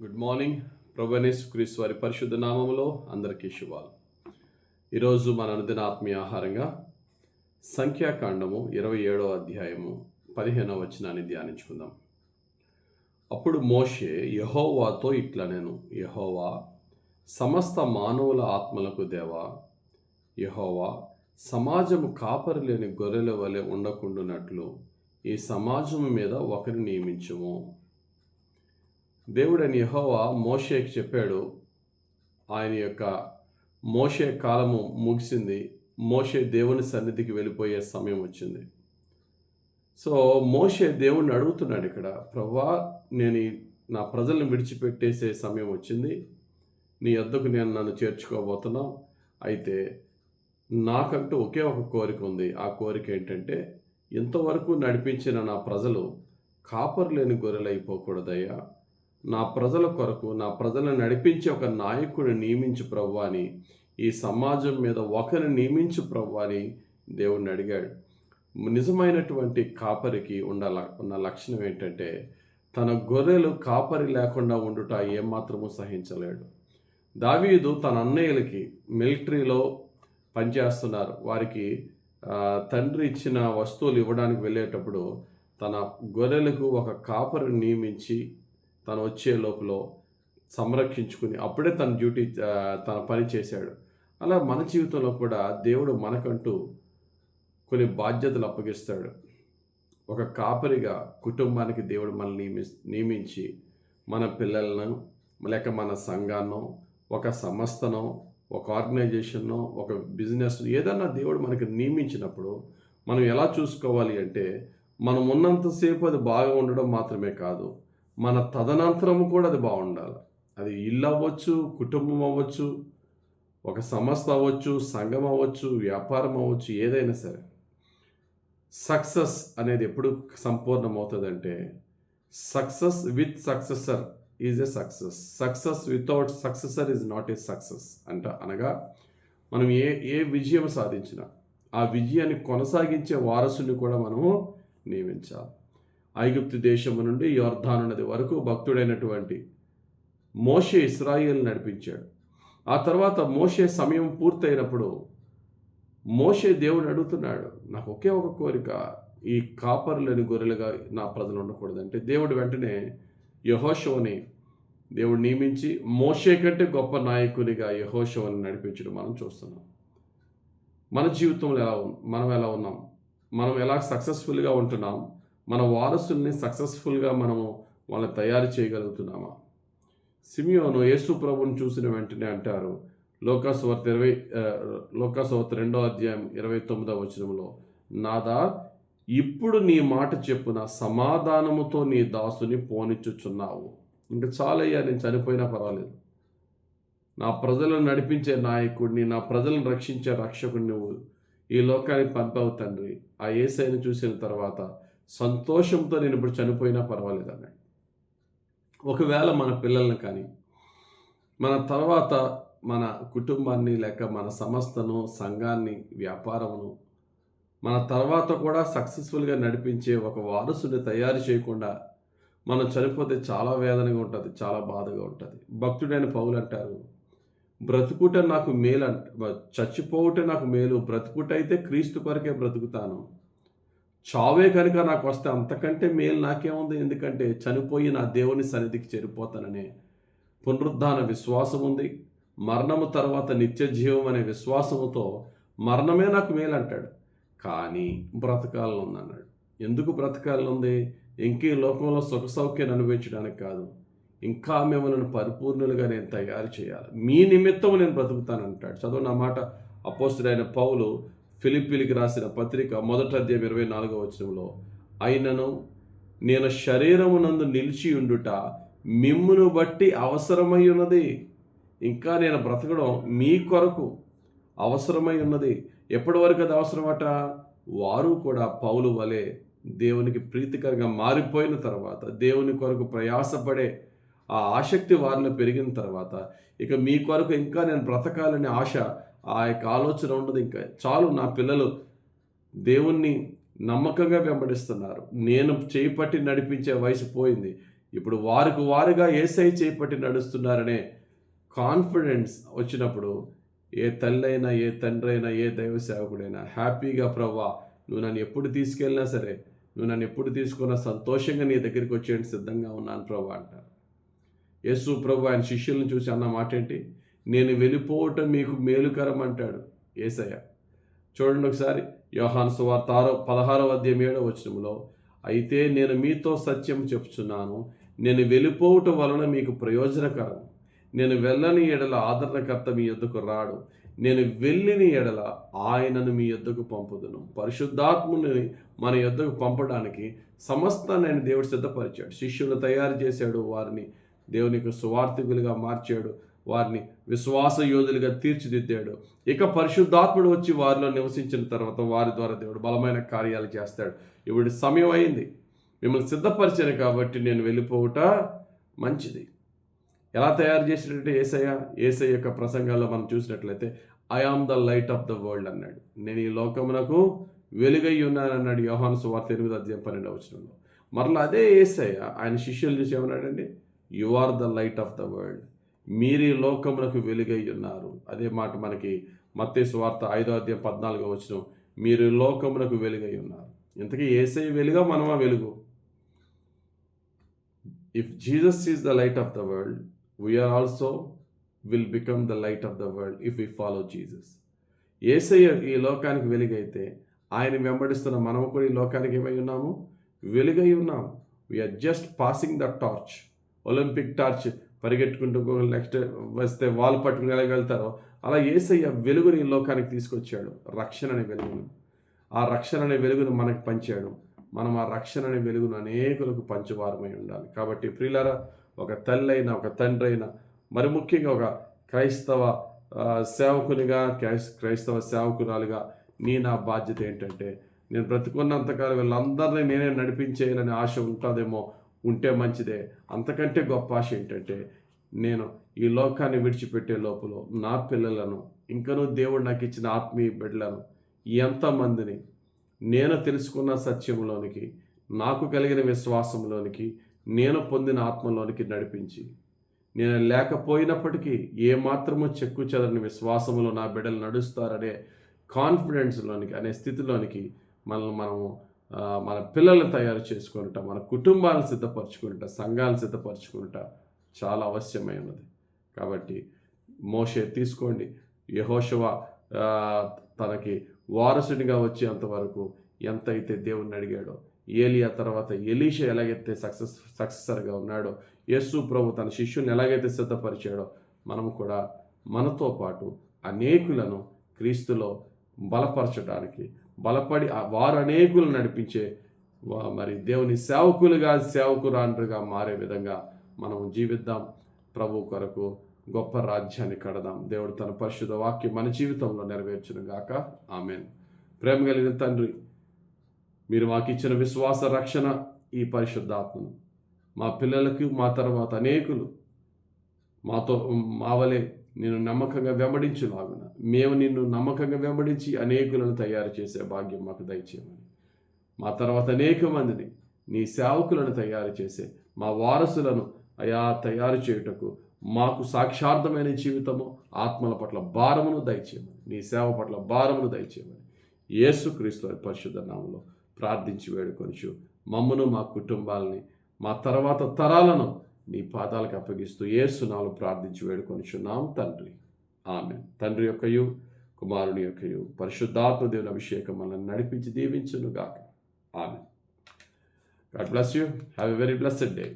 Good morning ప్రభనేశ్ క్రీస్తు వారి పరిశుద్ధ నామములో అందరికీ శుభాలు. ఈరోజు మన అనుదిన ఆత్మీయ ఆహారంగా సంఖ్యాకాండము ఇరవై ఏడవ అధ్యాయము పదిహేనవ వచనాన్ని ధ్యానించుకుందాం. అప్పుడు మోషే యహోవాతో ఇట్లా నేను యహోవా సమస్త మానవుల ఆత్మలకు దేవా యహోవా సమాజము కాపరి లేని గొర్రెల వలె ఉండకుండునట్లు ఈ సమాజము మీద ఒకరిని నియమించుము. దేవుడని యహోవా మోషేకి చెప్పాడు ఆయన యొక్క మోషే కాలము ముగిసింది మోషే దేవుని సన్నిధికి వెళ్ళిపోయే సమయం వచ్చింది. సో మోషే దేవుణ్ణి అడుగుతున్నాడు ఇక్కడ ప్రభా నేను నా ప్రజలను విడిచిపెట్టేసే సమయం వచ్చింది నీ వద్దకు నేను నన్ను చేర్చుకోబోతున్నాం అయితే నాకంటూ ఒకే ఒక కోరిక ఉంది. ఆ కోరిక ఏంటంటే ఇంతవరకు నడిపించిన నా ప్రజలు కాపరు లేని గొర్రెలు అయిపోకూడదయ్యా నా ప్రజల కొరకు నా ప్రజలను నడిపించే ఒక నాయకుడిని నియమించు ప్రభు అని ఈ సమాజం మీద ఒకరిని నియమించు ప్రభు అని దేవుణ్ణి అడిగాడు. నిజమైనటువంటి కాపరికి ఉండాల ఉన్న లక్షణం ఏంటంటే తన గొర్రెలు కాపరి లేకుండా ఉండుట ఏమాత్రము సహించలేడు. దావీదు తన అన్నయ్యలకి మిలిటరీలో పనిచేస్తున్నారు. వారికి తండ్రి ఇచ్చిన వస్తువులు ఇవ్వడానికి వెళ్ళేటప్పుడు తన గొర్రెలకు ఒక కాపరిని నియమించి తను వచ్చే లోపల సంరక్షించుకుని అప్పుడే తన డ్యూటీ తన పని చేశాడు. అలా మన జీవితంలో కూడా దేవుడు మనకంటూ కొన్ని బాధ్యతలు అప్పగిస్తాడు. ఒక కాపరిగా కుటుంబానికి దేవుడు మనల్ని నియమి నియమించి మన పిల్లలను లేక మన సంఘాన్నో ఒక సంస్థనో ఒక ఆర్గనైజేషన్నో ఒక బిజినెస్ ఏదన్నా దేవుడు మనకి నియమించినప్పుడు మనం ఎలా చూసుకోవాలి అంటే మనం ఉన్నంతసేపు అది బాగా ఉండడం మాత్రమే కాదు. మన తదనంతరము కూడా అది బాగుండాలి. అది ఇల్లు అవ్వచ్చు కుటుంబం అవ్వచ్చు ఒక సంస్థ అవ్వచ్చు సంఘం అవ్వచ్చు వ్యాపారం అవ్వచ్చు ఏదైనా సరే. సక్సెస్ అనేది ఎప్పుడు సంపూర్ణమవుతుందంటే success with successor is a success. Success without successor is not a success అంట. అనగా మనం ఏ ఏ విజయం సాధించినా ఆ విజయాన్ని కొనసాగించే వారసుని కూడా మనము నియమించాలి. ఐగుప్తు దేశము నుండి యోర్ధాను నది వరకు భక్తుడైనటువంటి మోషే ఇస్రాయిల్ నడిపించాడు. ఆ తర్వాత మోషే సమయం పూర్తయినప్పుడు మోషే దేవుని అడుగుతున్నాడు నాకు ఒకే ఒక కోరిక ఈ కాపరులేని గొర్రెలుగా నా ప్రజలు ఉండకూడదంటే. దేవుడు వెంటనే యహోషోని దేవుడు నియమించి మోషే కంటే గొప్ప నాయకునిగా యహోషోని నడిపించడం మనం చూస్తున్నాం. మన జీవితంలో ఎలా మనం ఎలా ఉన్నాం? మనం ఎలా సక్సెస్ఫుల్గా ఉంటున్నాం? మన వారసుల్ని సక్సెస్ఫుల్గా మనము వాళ్ళని తయారు చేయగలుగుతున్నామా? సిమియోను యేసు ప్రభుని చూసిన వెంటనే అంటారు లోకాసువార్త ఇరవై లోకాసువార్త రెండో అధ్యాయం ఇరవై తొమ్మిదవ వచనంలో నాదా ఇప్పుడు నీ మాట చెప్పున సమాధానముతో నీ దాసుని పోనిచ్చుచున్నావు. ఇంకా చాలయ్యా నేను చనిపోయినా పర్వాలేదు. నా ప్రజలను నడిపించే నాయకుడిని నా ప్రజలను రక్షించే రక్షకుడిని నువ్వు ఈ లోకానికి పంపవు తండ్రి. ఆ ఏసైని చూసిన తర్వాత సంతోషంతో నేను ఇప్పుడు చనిపోయినా పర్వాలేదు అన్నాడు ఒకవేళ మన పిల్లల్ని కానీ మన తర్వాత మన కుటుంబాన్ని లేక మన సంస్థను సంఘాన్ని వ్యాపారమును మన తర్వాత కూడా సక్సెస్ఫుల్గా నడిపించే ఒక వారసుని తయారు చేయకుండా మనం చనిపోతే చాలా వేదనగా ఉంటుంది చాలా బాధగా ఉంటుంది. భక్తుడైన పౌలు అంటారు బ్రతుకుట నాకు మేలు అంట చచ్చిపోవుట నాకు మేలు బ్రతుకుట అయితే క్రీస్తు కొరకే బ్రతుకుతాను. చావే కనుక నాకు వస్తే అంతకంటే మేలు నాకేముంది? ఎందుకంటే చనిపోయి నా దేవుని సన్నిధికి చేరిపోతాననే పునరుద్ధాన విశ్వాసం ఉంది. మరణము తర్వాత నిత్య జీవం అనే విశ్వాసముతో మరణమే నాకు మేలు అంటాడు కానీ బ్రతకాలను ఉంది అన్నాడు ఎందుకు బ్రతకాలను ఉంది ఇంకే లోకంలో సుఖ సౌఖ్యాన్ని అనుభవించడానికి కాదు. ఇంకా మిమ్మల్ని పరిపూర్ణులుగా నేను తయారు చేయాలి. మీ నిమిత్తం నేను బ్రతుకుతానంటాడు. చదువు నా మాట అపోస్తుడైన పౌలు ఫిలిప్పీలికి రాసిన పత్రిక మొదట అధ్యాయం ఇరవై నాలుగో వచనంలో అయినను నేను శరీరమునందు నిలిచి ఉండుట మిమ్మును బట్టి అవసరమై ఉన్నది. ఇంకా నేను బ్రతకడం మీ కొరకు అవసరమై ఉన్నది. ఎప్పటి వరకు అది అవసరమట? వారు కూడా పౌలు వలె దేవునికి ప్రీతికరంగా మారిపోయిన తర్వాత దేవుని కొరకు ప్రయాసపడే ఆ ఆసక్తి వారిలో పెరిగిన తర్వాత ఇక మీ కొరకు ఇంకా నేను బ్రతకాలనే ఆశ ఆ యొక్క ఆలోచన ఉండదు ఇంకా. చాలు నా పిల్లలు దేవుణ్ణి నమ్మకంగా వెంబడిస్తున్నారు. నేను చేపట్టి నడిపించే వయసు పోయింది. ఇప్పుడు వారికి వారుగా ఏసై చేపట్టి నడుస్తున్నారనే కాన్ఫిడెన్స్ వచ్చినప్పుడు ఏ తల్లైనా ఏ తండ్రి అయినా ఏ దైవ సేవకుడైనా హ్యాపీగా ప్రవ్వా నువ్వు నన్ను ఎప్పుడు తీసుకెళ్ళినా సరే నువ్వు నన్ను ఎప్పుడు తీసుకున్నా సంతోషంగా నీ దగ్గరికి వచ్చేయండి సిద్ధంగా ఉన్నాను ప్రభా అంటారు. యేసు ప్రభు ఆయన శిష్యులను చూసి అన్న మాట ఏంటి నేను వెళ్ళిపోవటం మీకు మేలుకరం అంటాడు ఏసయ్య. చూడండి ఒకసారి యోహాను సువార్త ఆరో పదహారవ అధ్యాయం ఏడవ వచనంలో అయితే నేను మీతో సత్యం చెప్తున్నాను నేను వెళ్ళిపోవటం వలన మీకు ప్రయోజనకరం. నేను వెళ్ళని ఎడల ఆదరణకర్త మీ యొద్దకు రాడు. నేను వెళ్ళిన ఎడల ఆయనను మీ యొద్దకు పంపుదును. పరిశుద్ధాత్ముని మన యొద్దకు పంపడానికి సమస్త నేను దేవుడు సిద్ధపరిచాడు. శిష్యులు తయారు చేశాడు. వారిని దేవునికి సువార్థికులుగా మార్చాడు. వారిని విశ్వాస యోధులుగా తీర్చిదిద్దాడు. ఇక పరిశుద్ధాత్ముడు వచ్చి వారిలో నివసించిన తర్వాత వారి ద్వారా దేవుడు బలమైన కార్యాలు చేస్తాడు. ఇప్పుడు సమయం అయింది. మిమ్మల్ని సిద్ధపరిచాను కాబట్టి నేను వెళ్ళిపోవుట మంచిది. ఎలా తయారు చేసినట్టు ఏసయ్య? ఏసయ్య యొక్క ప్రసంగాల్లో మనం చూసినట్లయితే I am the light of the world అన్నాడు. నేను ఈ లోకమునకు వెలుగై ఉన్నానన్నాడు యోహాను సువార్త ఎనిమిది అధ్యాయం పన్నెండు అవసరంలో మరలా అదే ఏసయ్య ఆయన శిష్యులు చూసి ఏమన్నాడండి you are the light of the world మీరు లోకములకు వెలుగై ఉన్నారు. అదే మాట మనకి మత్తే వార్త ఐదో అధ్యాయం పద్నాలుగో వచ్చిన మీరు లోకములకు వెలుగై ఉన్నారు. ఇంతకీ ఏసై వెలుగా మనమా వెలుగు? If Jesus is the light of the world we are also will become the light of the world if we follow Jesus Yesayya ఈ లోకానికి వెలుగైతే ఆయన వెంబడిస్తున్న మనము కూడా ఈ లోకానికి ఏమై ఉన్నాము? వెలుగై ఉన్నాము. We are just passing the torch Olympic torch పరిగెట్టుకుంటూ నెక్స్ట్ వస్తే వాళ్ళు పట్టుకుని ఎలా వెళ్తారో అలా ఏసయ్య వెలుగుని ఈ లోకానికి తీసుకొచ్చాడు. రక్షణ అనే వెలుగును. ఆ రక్షణ అనే వెలుగును మనకు పంచాడు. మనం ఆ రక్షణ అనే వెలుగును అనేకులకు పంచువారమై ఉండాలి. కాబట్టి ప్రియులారా ఒక తల్లి అయినా ఒక తండ్రి అయినా మరి ముఖ్యంగా ఒక క్రైస్తవ సేవకునిగా క్రైస్తవ సేవకురాలుగా నీ నా బాధ్యత ఏంటంటే నేను బ్రతుకున్నంతకాలం వీళ్ళందరినీ నేనే నడిపించేయాలని ఆశ ఉంటుందేమో ఉంటే మంచిదే. అంతకంటే గొప్ప ఆశ ఏంటంటే నేను ఈ లోకాన్ని విడిచిపెట్టే లోపల నా పిల్లలను ఇంకనూ దేవుడు నాకు ఇచ్చిన ఆత్మీయ బిడ్డలను ఎంతమందిని నేను తెలుసుకున్న సత్యంలోనికి నాకు కలిగిన విశ్వాసంలోనికి నేను పొందిన ఆత్మలోనికి నడిపించి నేను లేకపోయినప్పటికీ ఏమాత్రము చెక్కు చెదరని విశ్వాసములో నా బిడ్డలు నడుస్తారనే కాన్ఫిడెన్స్లోనికి అనే స్థితిలోనికి మనల్ని మనము మన పిల్లల్ని తయారు చేసుకుంట మన కుటుంబాలను సిద్ధపరచుకుంట సంఘాలను సిద్ధపరచుకుంట చాలా అవశ్యమై ఉన్నది. కాబట్టి మోషే తీసుకోండి. యహోశవ తనకి వారసుడిగా వచ్చేంత వరకు ఎంత అయితే దేవుణ్ణి అడిగాడో ఏలియా తర్వాత ఎలీష ఎలాగైతే సక్సెస్ సక్సెసర్గా ఉన్నాడో యేసు ప్రభు తన శిష్యుని ఎలాగైతే సిద్ధపరిచాడో మనం కూడా మనతో పాటు అనేకులను క్రీస్తులో బలపరచడానికి బలపడి వారు అనేకులు నడిపించే మరి దేవుని సేవకులుగా సేవకురాండ్రుగా మారే విధంగా మనం జీవిద్దాం. ప్రభు కొరకు గొప్ప రాజ్యాన్ని కడదాం. దేవుడు తన పరిశుద్ధ వాక్యం మన జీవితంలో నెరవేర్చును గాక. ఆమెన్. ప్రేమ కలిగిన తండ్రి మీరు మాకు ఇచ్చిన విశ్వాస రక్షణ ఈ పరిశుద్ధాత్మను. మా పిల్లలకు మా తర్వాత అనేకులు మాతో మావలే నేను నమ్మకంగా వెంబడించులాగున మేము నిన్ను నమ్మకంగా వెంబడించి అనేకులను తయారు చేసే భాగ్యం మాకు దయచేయమని. మా తర్వాత అనేక మందిని నీ సేవకులను తయారు చేసే మా వారసులను అయా తయారు చేయుటకు మాకు సాక్షార్థమైన జీవితము ఆత్మల పట్ల భారమును దయచేయమని. నీ సేవ పట్ల భారమును దయచేయమని. యేసుక్రీస్తు పరిశుద్ధ నామంలో ప్రార్థించి వేడుకొనిచు. మమ్మను మా కుటుంబాలని మా తర్వాత తరాలను నీ పాదాలకు అప్పగిస్తూ ఏసునాలు ప్రార్థించి వేడుకొనిచున్నాం తండ్రి. ఆమె తండ్రి యొక్కయు కుమారుని యొక్కయు పరిశుద్ధాత్మ దేవుని అభిషేకం మనల్ని నడిపించి దీవించునుగాక. ఆమె God bless you. Have a very blessed day.